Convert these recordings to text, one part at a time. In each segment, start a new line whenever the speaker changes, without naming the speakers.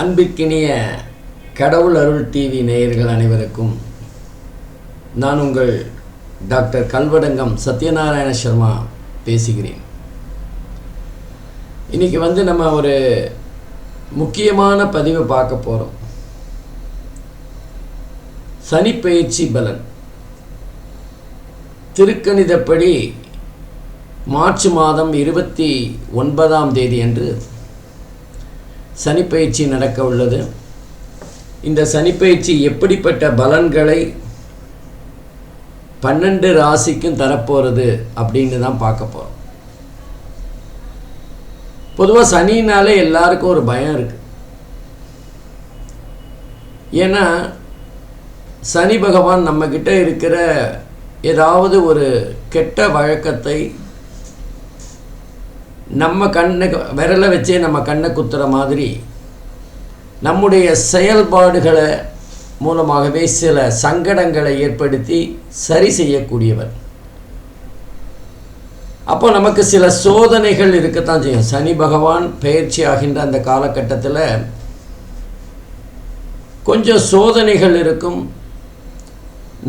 அன்பிற்கினிய கடவுள் அருள் டிவி நேயர்கள் அனைவருக்கும் நான் உங்கள் டாக்டர் கல்வடங்கம் சத்யநாராயண சர்மா பேசுகிறேன். இன்னைக்கு வந்து நம்ம ஒரு முக்கியமான பதிவை பார்க்க போகிறோம் சனிப்பெயர்ச்சி பலன். திருக்கணிதப்படி மார்ச் மாதம் இருபத்தி ஒன்பதாம் தேதி அன்று சனிப்பயிற்சி நடக்க உள்ளது. இந்த சனிப்பயிற்சி எப்படிப்பட்ட பலன்களை பன்னெண்டு ராசிக்கும் தரப்போகிறது அப்படின்னு தான் பார்க்க போகிறோம் பொதுவாக சனினாலே எல்லாருக்கும் ஒரு பயம் இருக்குது ஏன்னா சனி பகவான் நம்மக்கிட்ட இருக்கிற ஏதாவது ஒரு கெட்ட வழக்கத்தை நம்ம கண்ணை விரலை வச்சே நம்ம கண்ணை குத்துற மாதிரி நம்முடைய செயல்பாடுகளை மூலமாகவே சில சங்கடங்களை ஏற்படுத்தி சரி செய்யக்கூடியவர். அப்போ நமக்கு சில சோதனைகள் இருக்கத்தான் செய்யும். சனி பகவான் பயிற்சி ஆகின்ற அந்த காலகட்டத்தில் கொஞ்சம் சோதனைகள் இருக்கும்.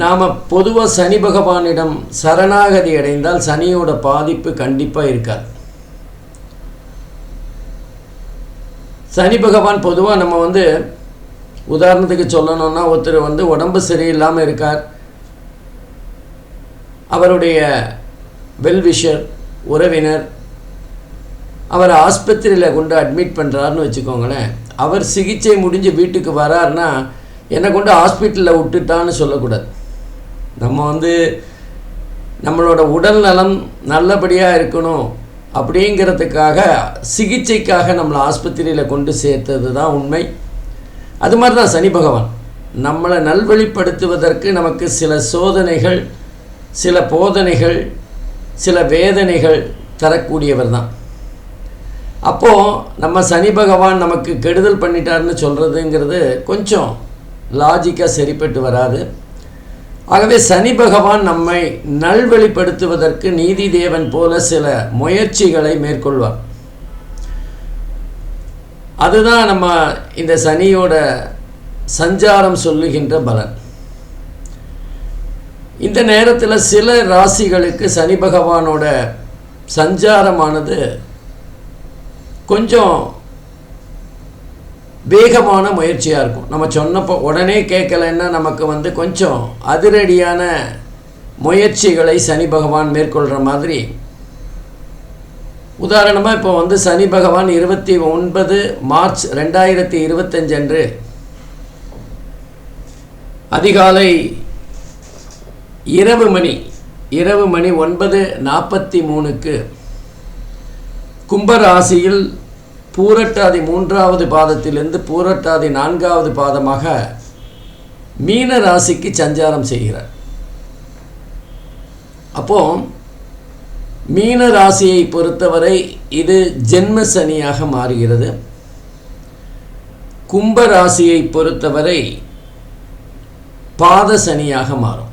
நாம் பொதுவாக சனி பகவானிடம் சரணாகதி அடைந்தால் சனியோட பாதிப்பு கண்டிப்பாக இருக்காது. சனி பகவான் பொதுவாக நம்ம வந்து உதாரணத்துக்கு சொல்லணும்னா ஒருத்தர் வந்து உடம்பு சரியில்லாமல் இருக்கார். அவருடைய வெல்விஷர் உறவினர் அவர் ஆஸ்பத்திரியில் கொண்டு அட்மிட் பண்ணுறாருன்னு வச்சுக்கோங்களேன். அவர் சிகிச்சை முடிஞ்சு வீட்டுக்கு வராருன்னா என்னை கொண்டு ஹாஸ்பிட்டலில் விட்டுட்டான்னு சொல்லக்கூடாது. நம்ம வந்து நம்மளோட உடல் நலம் நல்லபடியாக இருக்கணும். அப்படிங்கிறதுக்காக சிகிச்சைக்காக நம்மளை ஆஸ்பத்திரியில் கொண்டு சேர்த்தது தான் உண்மை. அது மாதிரி தான் சனி பகவான். நம்மளை நல்வழிப்படுத்துவதற்கு நமக்கு சில சோதனைகள் சில போதனைகள் சில வேதனைகள் தரக்கூடியவர் தான் அப்போது நம்ம சனி பகவான் நமக்கு கெடுதல் பண்ணிட்டார்னு சொல்கிறதுங்கிறது கொஞ்சம் லாஜிக்காக சரிப்பட்டு வராது. ஆகவே சனி பகவான் நம்மை நல்வழிப்படுத்துவதற்கு நீதி தேவன் போல சில முயற்சிகளை மேற்கொள்வார். அதுதான் நம்ம இந்த சனியோட சஞ்சாரம் சொல்லுகின்ற பலன். இந்த நேரத்தில் சில ராசிகளுக்கு சனி பகவானோட சஞ்சாரமானது கொஞ்சம் வேகமான முயற்சியாக இருக்கும். நம்ம சொன்னப்போ உடனே கேட்கலைன்னா நமக்கு வந்து கொஞ்சம் அதிரடியான முயற்சிகளை சனி பகவான் மேற்கொள்கிற மாதிரி. உதாரணமாக இப்போ வந்து சனி பகவான் இருபத்தி ஒன்பது மார்ச் ரெண்டாயிரத்தி இருபத்தஞ்சு அன்று அதிகாலை இரவு மணி இரவு மணி ஒன்பது நாற்பத்தி மூணுக்கு கும்பராசியில் பூரட்டாதி மூன்றாவது பாதத்திலிருந்து பூரட்டாதி நான்காவது பாதமாக மீன ராசிக்கு சஞ்சாரம் செய்கிறார். அப்போ மீன ராசியை பொறுத்தவரை இது ஜென்ம சனியாக மாறுகிறது. கும்ப ராசியை பொறுத்தவரை பாத சனியாக மாறும்.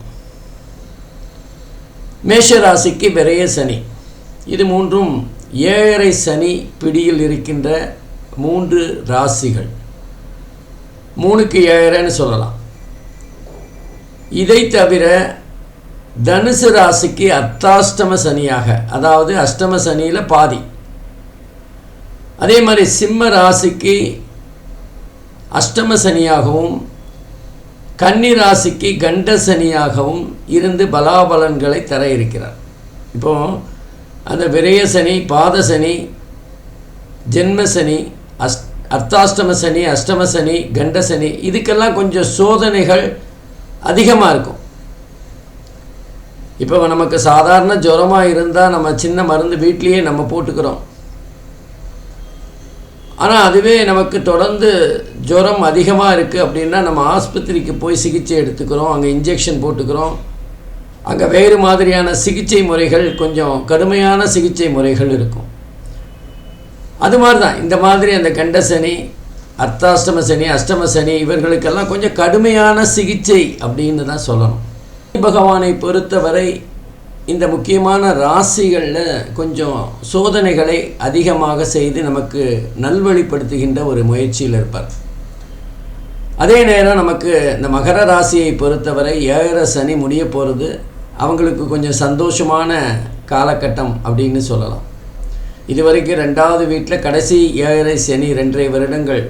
மேஷ ராசிக்கு விரைய சனி. இது மூன்றும் ஏழரை சனி பிடியில் இருக்கின்ற மூன்று ராசிகள். மூணுக்கு ஏழரைன்னு சொல்லலாம். இதை தவிர தனுசு ராசிக்கு அர்த்தாஷ்டம சனியாக அதாவது அஷ்டம சனியில் பாதி. அதே மாதிரி சிம்ம ராசிக்கு அஷ்டம சனியாகவும் கன்னி ராசிக்கு கண்ட சனியாகவும் இருந்து பலாபலன்களை தர இருக்கிறார். இப்போது அந்த விரய சனி பாத சனி ஜென்ம சனி அஸ் அர்த்தாஷ்டம சனி அஷ்டம சனி கண்ட சனி இதுக்கெல்லாம் கொஞ்சம் சோதனைகள் அதிகமாக இருக்கும். இப்போ நமக்கு சாதாரண ஜுரமாக இருந்தால் நம்ம சின்ன மருந்து வீட்லேயே நம்ம போட்டுக்கிறோம். ஆனால் அதுவே நமக்கு தொடர்ந்து ஜுரம் அதிகமாக இருக்குது அப்படின்னா நம்ம ஆஸ்பத்திரிக்கு போய் சிகிச்சை எடுத்துக்கிறோம் அங்கே இன்ஜெக்ஷன் போட்டுக்கிறோம். அங்கே வேறு மாதிரியான சிகிச்சை முறைகள் கொஞ்சம் கடுமையான சிகிச்சை முறைகள் இருக்கும். அது மாதிரி தான் இந்த மாதிரி அந்த கண்ட சனி அர்த்தாஷ்டம சனி அஷ்டம சனி இவர்களுக்கெல்லாம் கொஞ்சம் கடுமையான சிகிச்சை அப்படின்னு தான் சொல்லணும். பகவானை பொறுத்தவரை இந்த முக்கியமான ராசிகளில் கொஞ்சம் சோதனைகளை அதிகமாக செய்து நமக்கு நல்வழிப்படுத்துகின்ற ஒரு முயற்சியில் இருப்பார். அதே நேரம் நமக்கு இந்த மகர ராசியை பொறுத்தவரை ஏழரை சனி முடிய போகிறது அவங்களுக்கு கொஞ்சம் சந்தோஷமான காலகட்டம் அப்படின்னு சொல்லலாம். இதுவரைக்கும் ரெண்டாவது வீட்டில் கடைசி ஏழரை சனி ரெண்டரை வருடங்கள்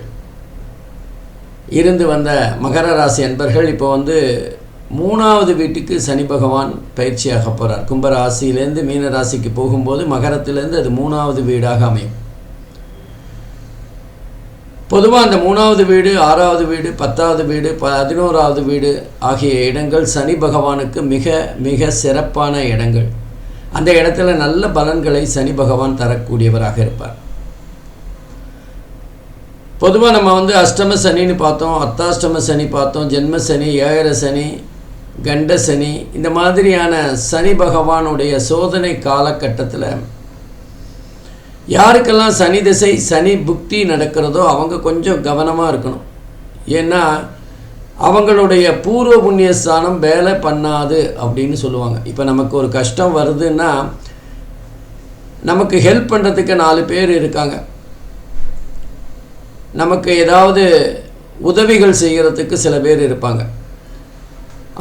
இருந்து வந்த மகர ராசி அன்பர்கள் இப்போ வந்து மூணாவது வீட்டுக்கு சனி பகவான் பயிற்சியாக போகிறார் கும்பராசியிலேருந்து மீன ராசிக்கு போகும்போது மகரத்திலேருந்து அது மூணாவது வீடாக அமையும். பொதுவாக அந்த மூணாவது வீடு ஆறாவது வீடு பத்தாவது வீடு பதினோராவது வீடு ஆகிய இடங்கள் சனி பகவானுக்கு மிக மிக சிறப்பான இடங்கள். அந்த இடத்துல நல்ல பலன்களை சனி பகவான் தரக்கூடியவராக இருப்பார். பொதுவாக நம்ம வந்து அஷ்டம சனின்னு பார்த்தோம் அத்தாஷ்டம சனி பார்த்தோம் ஜென்ம சனி ஏழரை சனி கண்ட சனி இந்த மாதிரியான சனி பகவானுடைய சோதனை காலகட்டத்தில் யாருக்கெல்லாம் சனி திசை சனி புக்தி நடக்கிறதோ அவங்க கொஞ்சம் கவனமாக இருக்கணும். ஏன்னா அவங்களுடைய பூர்வ புண்ணிய ஸ்தானம் வேலை பண்ணாது அப்படின்னு சொல்லுவாங்க. இப்போ நமக்கு ஒரு கஷ்டம் வருதுன்னா நமக்கு ஹெல்ப் பண்ணுறதுக்கு நாலு பேர் இருக்காங்க. நமக்கு ஏதாவது உதவிகள் செய்கிறதுக்கு சில பேர் இருப்பாங்க.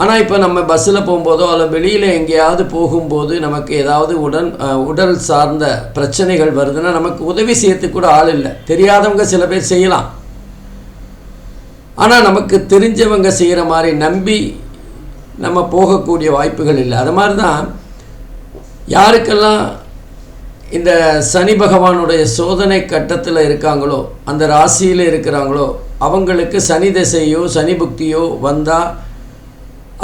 ஆனால் இப்போ நம்ம பஸ்ஸில் போகும்போதோ அல்ல வெளியில் எங்கேயாவது போகும்போது நமக்கு ஏதாவது உடன் உடல் சார்ந்த பிரச்சனைகள் வருதுன்னா நமக்கு உதவி செய்யறதுக்கு கூட ஆள் இல்லை. தெரியாதவங்க சில பேர் செய்யலாம். ஆனால் நமக்கு தெரிஞ்சவங்க செய்கிற மாதிரி நம்பி நம்ம போகக்கூடிய வாய்ப்புகள் இல்லை. அது மாதிரி தான் யாருக்கெல்லாம் இந்த சனி பகவானுடைய சோதனை கட்டத்தில் இருக்காங்களோ அந்த ராசியில் இருக்கிறாங்களோ அவங்களுக்கு சனி திசையோ சனி புக்தியோ வந்தால்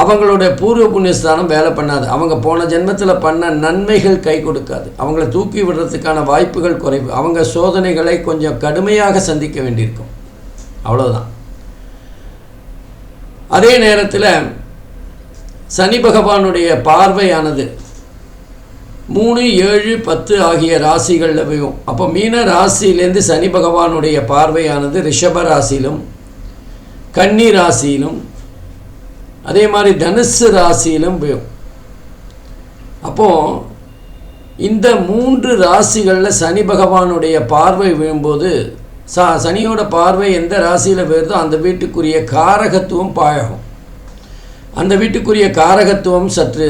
அவங்களுடைய பூர்வ புண்ணியஸ்தானம் வேலை பண்ணாது. அவங்க போன ஜென்மத்தில் பண்ண நன்மைகள் கை கொடுக்காது. அவங்கள தூக்கி விடுறதுக்கான வாய்ப்புகள் குறைவு. அவங்க சோதனைகளை கொஞ்சம் கடுமையாக சந்திக்க வேண்டியிருக்கும். அவ்வளோதான் அதே நேரத்தில் சனி பகவானுடைய பார்வையானது மூணு ஏழு பத்து ஆகிய ராசிகளில் போயும் அப்போ மீன ராசியிலேருந்து சனி பகவானுடைய பார்வையானது ரிஷப ராசியிலும் கன்னி ராசியிலும் அதே மாதிரி தனுசு ராசியிலும் போயும் அப்போது இந்த மூன்று ராசிகளில் சனி பகவானுடைய பார்வை விழும்போது சா சனியோட பார்வை எந்த ராசியில் வருதோ அந்த வீட்டுக்குரிய காரகத்துவம் பாழகும் அந்த வீட்டுக்குரிய காரகத்துவம் சற்று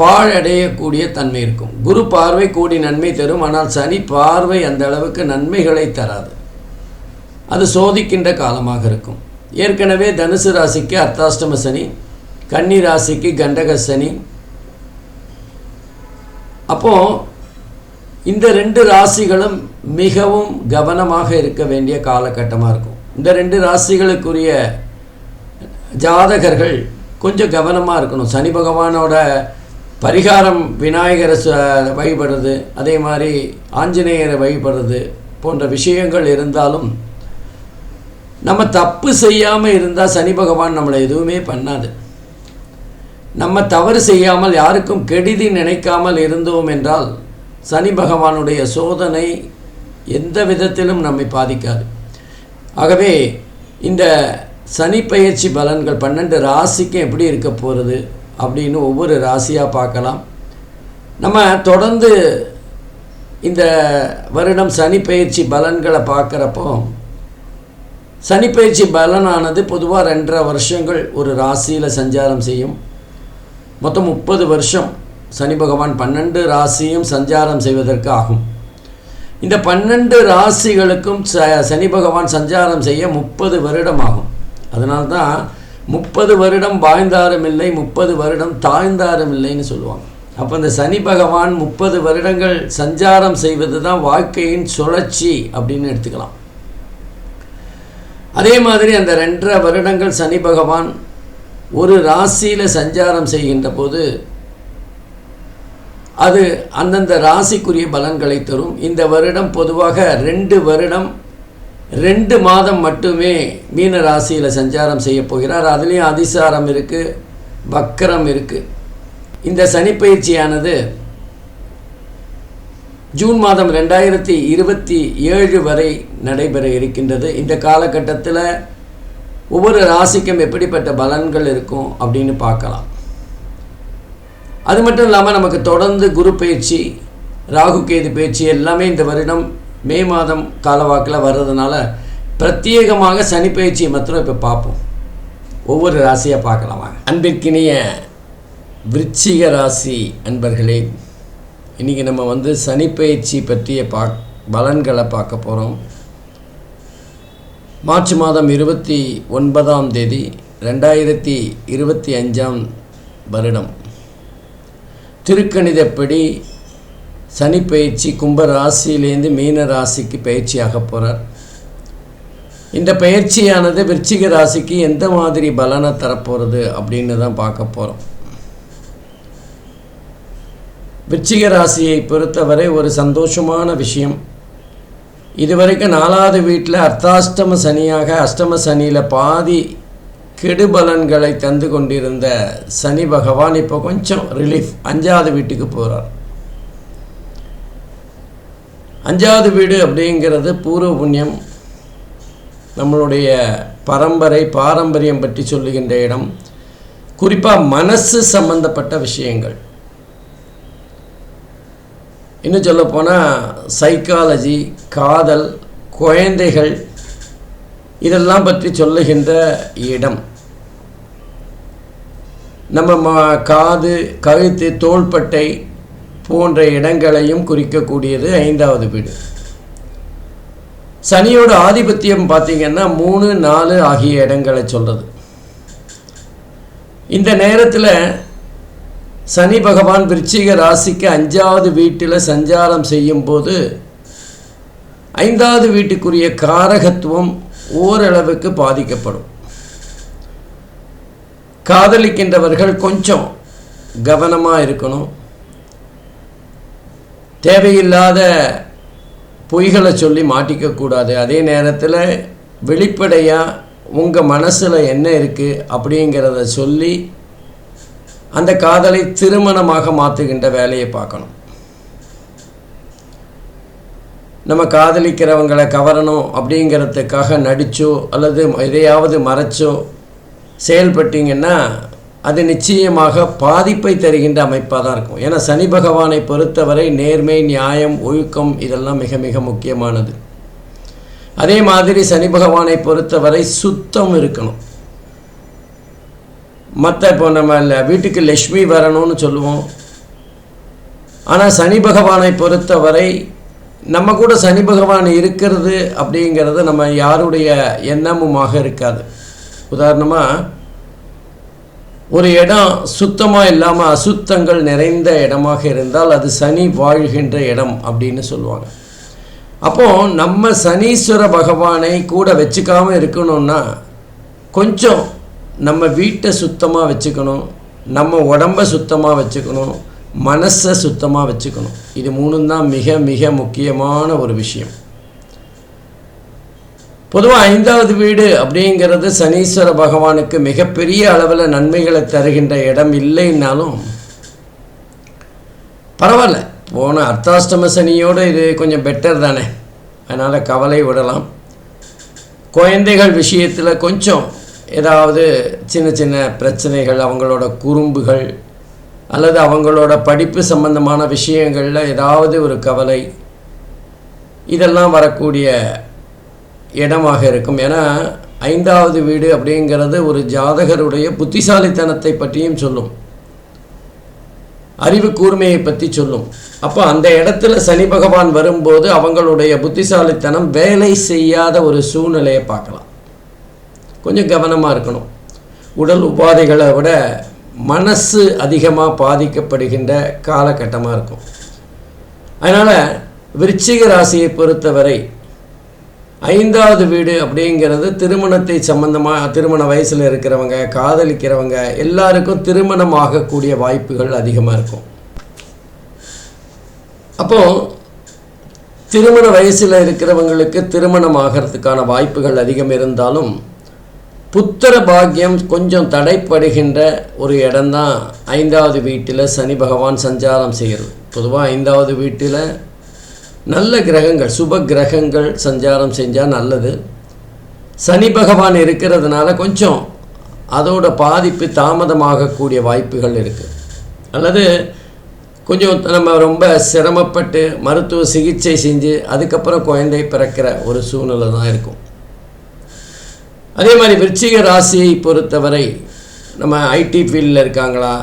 பாழடையக்கூடிய தன்மை இருக்கும். குரு பார்வை கூடி நன்மை தரும் ஆனால் சனி பார்வை அந்த அளவுக்கு நன்மைகளை தராது. அது சோதிக்கின்ற காலமாக இருக்கும். ஏற்கனவே தனுசு ராசிக்கு அர்த்தாஷ்டம சனி கன்னி ராசிக்கு கண்டக சனி. அப்போது இந்த ரெண்டு ராசிகளும் மிகவும் கவனமாக இருக்க வேண்டிய காலகட்டமாக இருக்கும். இந்த ரெண்டு ராசிகளுக்குரிய ஜாதகர்கள் கொஞ்சம் கவனமாக இருக்கணும். சனி பகவானோட பரிகாரம் விநாயகரை வழிபடுறது அதே மாதிரி ஆஞ்சநேயரை வழிபடுறது போன்ற விஷயங்கள் இருந்தாலும் நம்ம தப்பு செய்யாமல் இருந்தால் சனி பகவான் நம்மளை எதுவுமே பண்ணாது. நம்ம தவறு செய்யாமல் யாருக்கும் கெடுதி நினைக்காமல் இருந்தோம் என்றால் சனி பகவானுடைய சோதனை எந்த விதத்திலும் நம்மை பாதிக்காது. ஆகவே இந்த சனி பயிற்சி பலன்கள் பன்னெண்டு ராசிக்கும் எப்படி இருக்க போகிறது அப்படின்னு ஒவ்வொரு ராசியாக பார்க்கலாம். நம்ம தொடர்ந்து இந்த வருடம் சனி பயிற்சி பலன்களை பார்க்குறப்போ சனிப்பயிற்சி பலனானது பொதுவாக ரெண்டரை வருஷங்கள் ஒரு ராசியில் சஞ்சாரம் செய்யும். மொத்தம் முப்பது வருஷம் சனி பகவான் பன்னெண்டு ராசியும் சஞ்சாரம் செய்வதற்கு ஆகும். இந்த பன்னெண்டு ராசிகளுக்கும் ச சனி பகவான் சஞ்சாரம் செய்ய முப்பது வருடம் ஆகும். அதனால்தான் முப்பது வருடம் வாழ்ந்தாரும் இல்லை முப்பது வருடம் தாழ்ந்தாரும் இல்லைன்னு சொல்லுவாங்க. அப்போ இந்த சனி பகவான் முப்பது வருடங்கள் சஞ்சாரம் செய்வது தான் வாழ்க்கையின் சுழற்சி அப்படின்னு எடுத்துக்கலாம். அதே மாதிரி அந்த ரெண்டரை வருடங்கள் சனி பகவான் ஒரு ராசியில் சஞ்சாரம் செய்கின்ற போது அது அந்தந்த ராசிக்குரிய பலன்களை தரும். இந்த வருடம் பொதுவாக ரெண்டு வருடம் ரெண்டு மாதம் மட்டுமே மீன ராசியில் சஞ்சாரம் செய்ய போகிறார். அதுலேயும் அதிசாரம் இருக்குது வக்கரம் இருக்குது இந்த சனிப்பயிற்சியானது ஜூன் மாதம் ரெண்டாயிரத்தி இருபத்தி ஏழு வரை நடைபெற இருக்கின்றது. இந்த காலகட்டத்தில் ஒவ்வொரு ராசிக்கும் எப்படிப்பட்ட பலன்கள் இருக்கும் அப்படின்னு பார்க்கலாம். அது மட்டும் இல்லாமல் நமக்கு தொடர்ந்து குரு பயிற்சி ராகு கேது பயிற்சி எல்லாமே இந்த வருடம் மே மாதம் காலவாக்கில் வர்றதுனால பிரத்யேகமாக சனி பயிற்சியை மாத்திரம் இப்போ பார்ப்போம். ஒவ்வொரு ராசியாக பார்க்கலாம் வாங்க. அன்பிற்கினிய விருச்சிக ராசி அன்பர்களே இன்றைக்கி நம்ம வந்து சனி பயிற்சி பற்றிய பா பலன்களை பார்க்க போகிறோம் மார்ச் மாதம் இருபத்தி ஒன்பதாம் தேதி ரெண்டாயிரத்தி இருபத்தி அஞ்சாம் வருடம். திருக்கணிதப்படி சனி பயிற்சி கும்ப ராசியிலேருந்து மீன ராசிக்கு பயிற்சியாக போகிறார் இந்த பயிற்சியானது விருச்சிக ராசிக்கு எந்த மாதிரி பலனை தரப்போகிறது அப்படின்னு தான் பார்க்க போகிறோம் விருச்சிக ராசியை பொறுத்தவரை ஒரு சந்தோஷமான விஷயம். இதுவரைக்கும் நாலாவது வீட்டில் அர்த்தாஷ்டம சனியாக அஷ்டம சனியில் பாதி கெடுபலன்களை தந்து கொண்டிருந்த சனி பகவான் இப்போ கொஞ்சம் ரிலீஃப் அஞ்சாவது வீட்டுக்கு போகிறார் அஞ்சாவது வீடு அப்படிங்கிறது பூர்வ புண்ணியம். நம்மளுடைய பரம்பரை பாரம்பரியம் பற்றி சொல்லுகின்ற இடம். குறிப்பாக மனசு சம்பந்தப்பட்ட விஷயங்கள். இன்னும் சொல்லப்போனால் சைக்காலஜி காதல் குழந்தைகள் இதெல்லாம் பற்றி சொல்லுகின்ற இடம். நம்ம மா காது கழுத்து தோள்பட்டை போன்ற இடங்களையும் குறிக்கக்கூடியது ஐந்தாவது வீடு. சனியோட ஆதிபத்தியம் பார்த்திங்கன்னா மூணு நாலு ஆகிய இடங்களை சொல்கிறது இந்த நேரத்தில் சனி பகவான் விருச்சிக ராசிக்கு அஞ்சாவது வீட்டில் சஞ்சாரம் செய்யும்போது ஐந்தாவது வீட்டுக்குரிய காரகத்துவம் ஓரளவுக்கு பாதிக்கப்படும். காதலிக்கின்றவர்கள் கொஞ்சம் கவனமாக இருக்கணும். தேவையில்லாத பொய்களை சொல்லி மாட்டிக்கக்கூடாது அதே நேரத்தில் வெளிப்படையாக உங்கள் மனசில் என்ன இருக்குது அப்படிங்கிறத சொல்லி அந்த காதலை திருமணமாக மாற்றுகின்ற வேலையை பார்க்கணும். நம்ம காதலிக்கிறவங்களை கவரணும் அப்படிங்கிறதுக்காக நடித்தோ அல்லது எதையாவது மறைச்சோ செயல்பட்டிங்கன்னா அது நிச்சயமாக பாதிப்பை தருகின்ற அமைப்பாக தான் இருக்கும். ஏன்னா சனி பகவானை பொறுத்தவரை நேர்மை நியாயம் ஒழுக்கம் இதெல்லாம் மிக மிக முக்கியமானது. அதே மாதிரி சனி பகவானை பொறுத்தவரை சுத்தம் இருக்கணும். மற்ற இப்போ நம்ம வீட்டுக்கு லக்ஷ்மி வரணும்னு சொல்லுவோம். ஆனால் சனி பகவானை பொறுத்தவரை நம்ம கூட சனி பகவான் இருக்கிறது அப்படிங்கிறது நம்ம யாருடைய எண்ணமுமாக இருக்காது. உதாரணமாக ஒரு இடம் சுத்தமாக இல்லாமல் அசுத்தங்கள் நிறைந்த இடமாக இருந்தால் அது சனி வாழ்கின்ற இடம் அப்படின்னு சொல்லுவாங்க. அப்போது நம்ம சனீஸ்வர பகவானை கூட வச்சுக்காமல் இருக்கணும்னா கொஞ்சம் நம்ம வீட்டை சுத்தமாக வச்சுக்கணும் நம்ம உடம்பை சுத்தமாக வச்சுக்கணும் மனசை சுத்தமாக வச்சுக்கணும். இது மூணும் தான் மிக மிக முக்கியமான ஒரு விஷயம். பொதுவாக ஐந்தாவது வீடு அப்படிங்கிறது சனீஸ்வர பகவானுக்கு மிகப்பெரிய அளவில் நன்மைகளை தருகின்ற இடம் இல்லைன்னாலும் பரவாயில்ல. போன அர்த்தாஷ்டம சனியோடு இது கொஞ்சம் பெட்டர் தானே. அதனால் கவலை விடலாம். குழந்தைகள் விஷயத்தில் கொஞ்சம் ஏதாவது சின்ன சின்ன பிரச்சனைகள் அவங்களோட குறும்புகள் அல்லது அவங்களோட படிப்பு சம்பந்தமான விஷயங்களில் ஏதாவது ஒரு கவலை இதெல்லாம் வரக்கூடிய இடமாக இருக்கும். ஏன்னா ஐந்தாவது வீடு அப்படிங்கிறது ஒரு ஜாதகருடைய புத்திசாலித்தனத்தை பற்றியும் சொல்லும். அறிவு கூர்மையை பற்றி சொல்லும். அப்போ அந்த இடத்துல சனி பகவான் வரும்போது அவங்களுடைய புத்திசாலித்தனம் வேலை செய்யாத ஒரு சூழ்நிலையை பார்க்கலாம். கொஞ்சம் கவனமாக இருக்கணும். உடல் உபாதைகளை விட மனசு அதிகமாக பாதிக்கப்படுகின்ற காலகட்டமாக இருக்கும். அதனால் விருச்சிக ராசியை பொறுத்தவரை ஐந்தாவது வீடு அப்படிங்கிறது திருமணத்தை சம்பந்தமாக திருமண வயசில் இருக்கிறவங்க காதலிக்கிறவங்க எல்லாருக்கும் திருமணம் ஆகக்கூடிய வாய்ப்புகள் அதிகமாக இருக்கும். அப்போது திருமண வயசில் இருக்கிறவங்களுக்கு திருமணம் ஆகிறதுக்கான வாய்ப்புகள் அதிகம் இருந்தாலும் புத்திர பாக்கியம் கொஞ்சம் தடைப்படுகின்ற ஒரு இடம்தான் ஐந்தாவது வீட்டில் சனி பகவான் சஞ்சாரம் செய்கிறது பொதுவாக ஐந்தாவது வீட்டில் நல்ல கிரகங்கள் சுப கிரகங்கள் சஞ்சாரம் செஞ்சால் நல்லது. சனி பகவான் இருக்கிறதுனால கொஞ்சம் அதோட பாதிப்பு தாமதமாகக்கூடிய வாய்ப்புகள் இருக்குது அல்லது கொஞ்சம் நம்ம ரொம்ப சிரமப்பட்டு மருத்துவ சிகிச்சை செஞ்சு அதுக்கப்புறம் குழந்தை பிறக்கிற ஒரு சூழ்நிலை தான் இருக்கும். அதே மாதிரி விருச்சிக ராசியை பொறுத்தவரை நம்ம ஐடி ஃபீல்டில் இருக்காங்களா?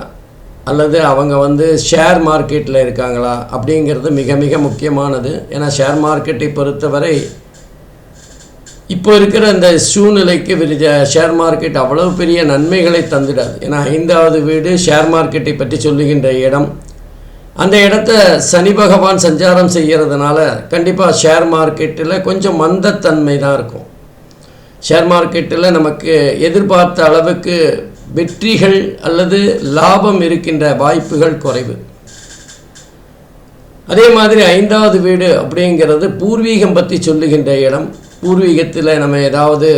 அல்லது அவங்க வந்து ஷேர் மார்க்கெட்டில் இருக்காங்களா? அப்படிங்கிறது மிக மிக முக்கியமானது. ஏன்னா ஷேர் மார்க்கெட்டை பொறுத்தவரை இப்போ இருக்கிற இந்த சூழ்நிலைக்கு விரிஜ ஷேர் மார்க்கெட் அவ்வளவு பெரிய நன்மைகளை தந்துடாது. ஏன்னா ஐந்தாவது வீடு ஷேர் மார்க்கெட்டை பற்றி சொல்லுகின்ற இடம். அந்த இடத்த சனி பகவான் சஞ்சாரம் செய்கிறதுனால கண்டிப்பாக ஷேர் மார்க்கெட்டில் கொஞ்சம் மந்தத்தன்மை தான் இருக்கும். ஷேர் மார்க்கெட்டில் நமக்கு எதிர்பார்த்த அளவுக்கு வெற்றிகள் அல்லது லாபம் இருக்கின்ற வாய்ப்புகள் குறைவு. அதே மாதிரி ஐந்தாவது வீடு அப்படிங்கிறது பூர்வீகம் பற்றி சொல்லுகின்ற இடம். பூர்வீகத்தில் நம்ம ஏதாவது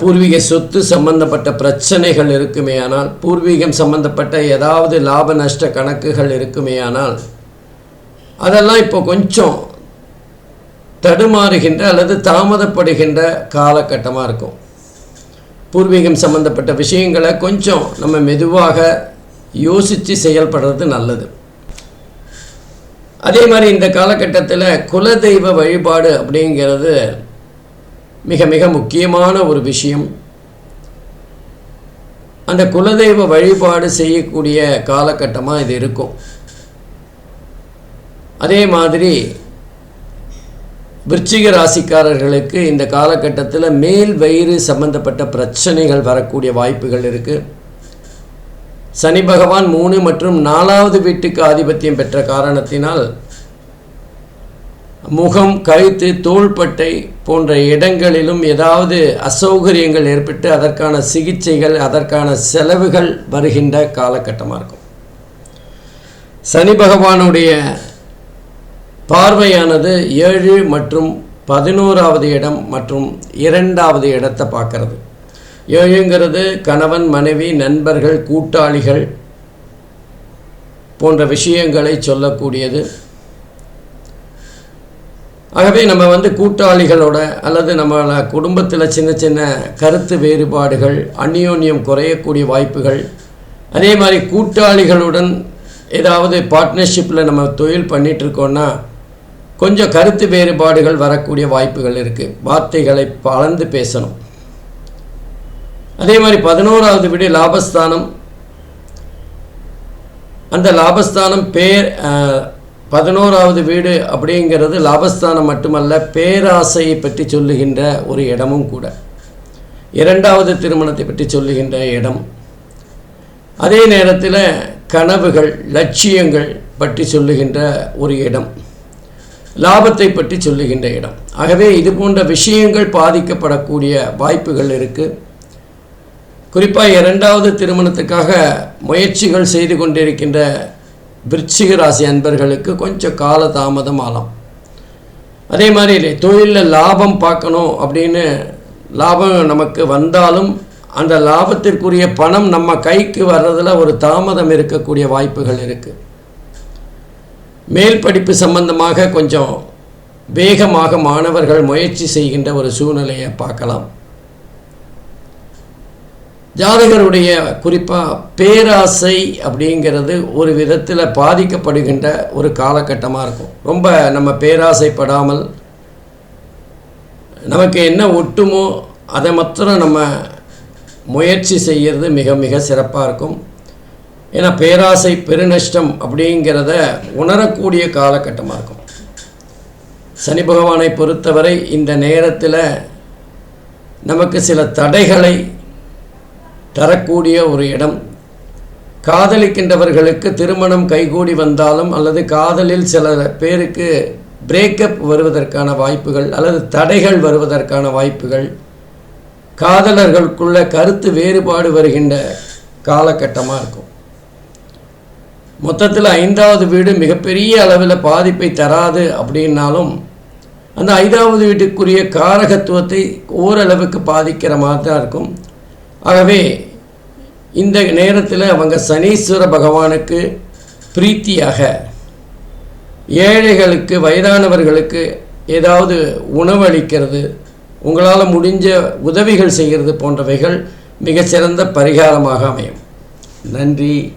பூர்வீக சொத்து சம்பந்தப்பட்ட பிரச்சனைகள் இருக்குமேயானால் பூர்வீகம் சம்பந்தப்பட்ட ஏதாவது லாப நஷ்ட கணக்குகள் இருக்குமேயானால் அதெல்லாம் இப்போ கொஞ்சம் தடுமாறுகின்ற அல்லது தாமதப்படுகின்ற காலகட்டமாக இருக்கும். பூர்வீகம் சம்பந்தப்பட்ட விஷயங்களை கொஞ்சம் நம்ம மெதுவாக யோசித்து செயல்படுறது நல்லது. அதே மாதிரி இந்த காலகட்டத்தில் குலதெய்வ வழிபாடு அப்படிங்கிறது மிக மிக முக்கியமான ஒரு விஷயம். அந்த குலதெய்வ வழிபாடு செய்யக்கூடிய காலகட்டமாக இது இருக்கும். அதே மாதிரி விருச்சிக ராசிக்காரர்களுக்கு இந்த காலகட்டத்தில் மேல் வயிறு சம்பந்தப்பட்ட பிரச்சனைகள் வரக்கூடிய வாய்ப்புகள் இருக்குது சனி பகவான் மூணு மற்றும் நாலாவது வீட்டுக்கு ஆதிபத்தியம் பெற்ற காரணத்தினால் முகம் கழுத்து தோள்பட்டை போன்ற இடங்களிலும் ஏதாவது அசௌகரியங்கள் ஏற்பட்டு அதற்கான சிகிச்சைகள் அதற்கான செலவுகள் வருகின்ற காலகட்டமாக இருக்கும். சனி பகவானுடைய பார்வையானது ஏழு மற்றும் பதினோராவது இடம் மற்றும் இரண்டாவது இடத்தை பார்க்கறது. ஏழுங்கிறது கணவன் மனைவி நண்பர்கள் கூட்டாளிகள் போன்ற விஷயங்களை சொல்லக்கூடியது. ஆகவே நம்ம வந்து கூட்டாளிகளோட அல்லது நம்மளோட குடும்பத்தில் சின்ன சின்ன கருத்து வேறுபாடுகள் அந்யோன்யம் குறையக்கூடிய வாய்ப்புகள் அதே மாதிரி கூட்டாளிகளுடன் ஏதாவது பார்ட்னர்ஷிப்பில் நம்ம தொழில் பண்ணிகிட்ருக்கோன்னா கொஞ்சம் கருத்து வேறுபாடுகள் வரக்கூடிய வாய்ப்புகள் இருக்குது வார்த்தைகளை பலந்து பேசணும். அதே மாதிரி பதினோராவது வீடு லாபஸ்தானம். அந்த லாபஸ்தானம் பேர் பதினோராவது வீடு அப்படிங்கிறது லாபஸ்தானம் மட்டுமல்ல பேராசையை பற்றி சொல்லுகின்ற ஒரு இடமும் கூட. இரண்டாவது திருமணத்தை பற்றி சொல்லுகின்ற இடம். அதே நேரத்தில் கனவுகள் லட்சியங்கள் பற்றி சொல்லுகின்ற ஒரு இடம். லாபத்தை பற்றி சொல்லுகின்ற இடம். ஆகவே இது போன்ற விஷயங்கள் பாதிக்கப்படக்கூடிய வாய்ப்புகள் இருக்குது குறிப்பாக இரண்டாவது திருமணத்துக்காக முயற்சிகள் செய்து கொண்டிருக்கின்ற விருச்சிக ராசி அன்பர்களுக்கு கொஞ்சம் கால தாமதம் ஆகலாம் அதே மாதிரி தொழிலில் லாபம் பார்க்கணும் அப்படின்னு லாபம் நமக்கு வந்தாலும் அந்த லாபத்திற்குரிய பணம் நம்ம கைக்கு வர்றதில் ஒரு தாமதம் இருக்கக்கூடிய வாய்ப்புகள் இருக்குது மேல் படிப்பு சம்பந்தமாக கொஞ்சம் வேகமாக மாணவர்கள் முயற்சி செய்கின்ற ஒரு சூழ்நிலையை பார்க்கலாம். ஜாதகருடைய குறிப்பாக பேராசை அப்படிங்கிறது ஒரு விதத்தில் பாதிக்கப்படுகின்ற ஒரு காலகட்டமாக இருக்கும். ரொம்ப நம்ம பேராசைப்படாமல் நமக்கு என்ன ஒட்டுமோ அதை மாத்திரம் நம்ம முயற்சி செய்கிறது மிக மிக சிறப்பாக இருக்கும். ஏன்னா பேராசை பெருநஷ்டம் அப்படிங்கிறத உணரக்கூடிய காலகட்டமாக இருக்கும். சனி பகவானை பொறுத்தவரை இந்த நேரத்தில் நமக்கு சில தடைகளை தரக்கூடிய ஒரு இடம். காதலிக்கின்றவர்களுக்கு திருமணம் கைகூடி வந்தாலும் அல்லது காதலில் சில பேருக்கு பிரேக்கப் வருவதற்கான வாய்ப்புகள் அல்லது தடைகள் வருவதற்கான வாய்ப்புகள். காதலர்களுக்குள்ள கருத்து வேறுபாடு வருகின்ற காலகட்டமாக இருக்கும். மொத்தத்தில் ஐந்தாவது வீடு மிகப்பெரிய அளவில் பாதிப்பை தராது அப்படின்னாலும் அந்த ஐந்தாவது வீட்டுக்குரிய காரகத்துவத்தை ஓரளவுக்கு பாதிக்கிற மாதிரி தான் இருக்கும். ஆகவே இந்த நேரத்தில் அவங்க சனீஸ்வர பகவானுக்கு பிரீத்தியாக ஏழைகளுக்கு வயதானவர்களுக்கு ஏதாவது உணவளிக்கிறது உங்களால் முடிஞ்ச உதவிகள் செய்கிறது போன்றவைகள் மிகச்சிறந்த பரிகாரமாக அமையும். நன்றி.